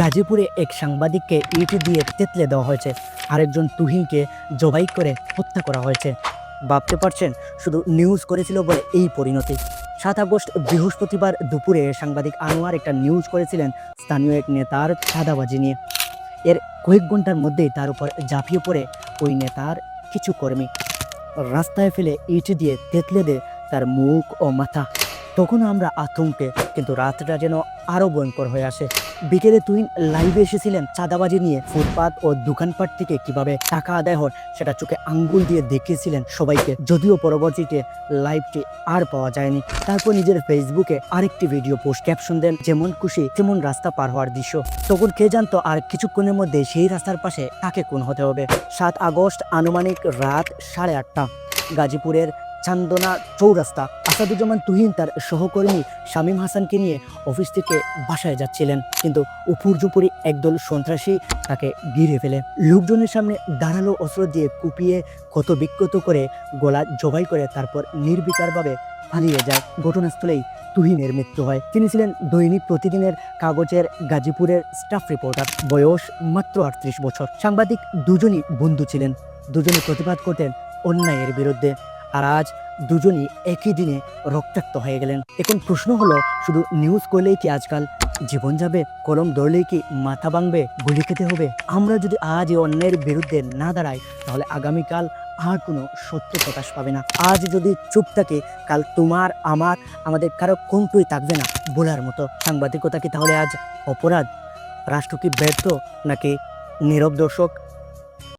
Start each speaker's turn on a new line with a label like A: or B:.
A: গাজীপুরে এক সাংবাদিককে ইটি দিয়ে তেতলে দেওয়া হয়েছে। আরেকজন তুহিনকে জবাই করে হত্যা করা হয়েছে। ভাবতে পারছেন, শুধু নিউজ করেছিল বলে এই পরিণতি। সাত আগস্ট বৃহস্পতিবার দুপুরে সাংবাদিক আনোয়ার একটা নিউজ করেছিলেন স্থানীয় এক নেতার চাঁদাবাজি নিয়ে। এর কয়েক ঘণ্টার মধ্যেই তার উপর ঝাঁপিয়ে পড়ে ওই নেতার কিছু কর্মী। রাস্তায় ফেলে ইট দিয়ে তেতলে দেয় তার মুখ ও মাথা। তখন আমরা আতঙ্কে, কিন্তু রাতটা যেন আরও ভয়ঙ্কর হয়ে আসে। বিকেলে তুই লাইভে এসেছিলেন চাঁদাবাজি নিয়ে। ফুটপাত ও দোকানপাট থেকে কীভাবে টাকা আদায় হয় সেটা চোখে আঙ্গুল দিয়ে দেখিয়েছিলেন সবাইকে। যদিও পরবর্তীতে লাইভটি আর পাওয়া যায়নি। তারপর নিজের ফেসবুকে আরেকটি ভিডিও পোস্ট ক্যাপশন দেন, যেমন খুশি, তেমন রাস্তা পার হওয়ার দৃশ্য। তখন কে জানতো আর কিছুক্ষণের মধ্যে সেই রাস্তার পাশে তাকে কোন হতে হবে? সাত আগস্ট আনুমানিক রাত সাড়ে আটটা। গাজীপুরের চান্দনা চৌরাস্তা আসাদুজ্জামান তুহিন তার সহকর্মী শামীম হাসানকে নিয়ে অফিস থেকে বাসায় যাচ্ছিলেন। কিন্তু উপর্যুপরি একদল সন্ত্রাসী তাকে ঘিরে ফেলে। লোকজনের সামনে দাঁড়াল অস্ত্র দিয়ে কুপিয়ে ক্ষত বিক্ষত করে গলা জবাই করে তারপর নির্বিকারভাবে পালিয়ে যায়। ঘটনাস্থলেই তুহিনের মৃত্যু হয়। তিনি ছিলেন দৈনিক প্রতিদিনের কাগজের গাজীপুরের স্টাফ রিপোর্টার। বয়স মাত্র আটত্রিশ বছর। সাংবাদিক দুজনই বন্ধু ছিলেন। দুজনে প্রতিবাদ করতেন অন্যায়ের বিরুদ্ধে। আর আজ দুজনই একই দিনে রক্তাক্ত হয়ে গেলেন। এখন প্রশ্ন হলো, শুধু নিউজ করলেই কি আজকাল জীবন যাবে? কলম ধরলেই কি মাথা ভাঙবে? গুলি খেতে হবে? আমরা যদি আজ এই অন্যায়ের বিরুদ্ধে না দাঁড়াই, তাহলে আগামীকাল আর কোনো সত্য প্রকাশ পাবে না। আজ যদি চুপ থাকে, কাল তোমার, আমার, আমাদের কারও কণ্ঠই থাকবে না বলার মতো। সাংবাদিকতা কি তাহলে আজ অপরাধ? রাষ্ট্র কি ব্যর্থ নাকি নীরব দর্শক?